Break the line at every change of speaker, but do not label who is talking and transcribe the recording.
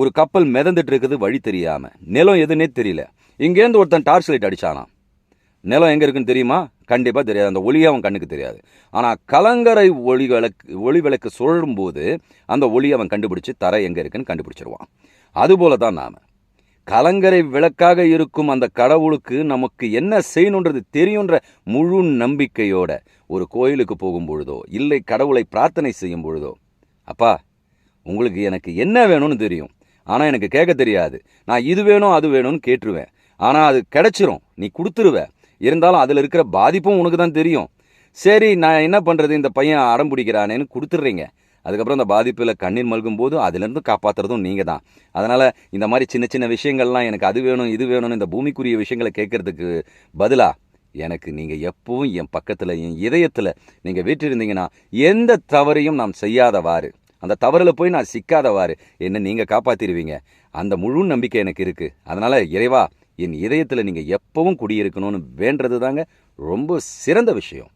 ஒரு கப்பல் மிதந்துட்டு இருக்குது வழி தெரியாமல் நிலம் எதுன்னே தெரியல. இங்கேருந்து ஒருத்தன் டார்ச் லைட் அடிச்சானாம். நிலம் எங்கே இருக்குன்னு தெரியுமா? கண்டிப்பாக தெரியாது. அந்த ஒளியே அவன் கண்ணுக்கு தெரியாது. ஆனால் கலங்கரை ஒளி விளக்கு ஒளி விளக்கு சுழலும் போது அந்த ஒளி அவன் கண்டுபிடிச்சி தரை எங்கே இருக்குன்னு கண்டுபிடிச்சிருவான். அதுபோல தான் நாம். கலங்கரை விளக்காக இருக்கும் அந்த கடவுளுக்கு நமக்கு என்ன செய்யணுன்றது தெரியுன்ற முழு நம்பிக்கையோட ஒரு கோயிலுக்கு போகும் பொழுதோ இல்லை கடவுளை பிரார்த்தனை செய்யும் பொழுதோ அப்பா உங்களுக்கு எனக்கு என்ன வேணும்னு தெரியும்? ஆனால் எனக்கு கேட்க தெரியாது. நான் இது வேணும் அது வேணும்னு கேட்டுருவேன். ஆனால் அது கிடச்சிரும். நீ கொடுத்துருவ. இருந்தாலும் அதில் இருக்கிற பாதிப்பும் உனக்கு தான் தெரியும். சரி நான் என்ன பண்ணுறது இந்த பையன் அடம் பிடிக்கிறானேன்னு கொடுத்துட்றீங்க. அதுக்கப்புறம் அந்த பாதிப்பில் கண்ணீர் மல்கும் போது அதுலேருந்து காப்பாற்றுறதும் நீங்கள் தான். அதனால் இந்த மாதிரி சின்ன சின்ன விஷயங்கள்லாம் எனக்கு அது வேணும் இது வேணும்னு இந்த பூமிக்குரிய விஷயங்களை கேட்கறதுக்கு பதிலாக எனக்கு நீங்கள் எப்பவும் என் பக்கத்தில் என் இதயத்தில் நீங்கள் வீட்டிருந்தீங்கன்னா எந்த தவறையும் நாம் செய்யாதவாறு. அந்த தவறில் போய் நான் சிக்காதவாறு என்ன நீங்கள் காப்பாற்றிடுவீங்க அந்த முழு நம்பிக்கை எனக்கு இருக்குது அதனால் இறைவா என் இதயத்தில் நீங்கள் எப்பவும் குடியிருக்கணும்னு வேண்டது தாங்க ரொம்ப சிறந்த விஷயம்.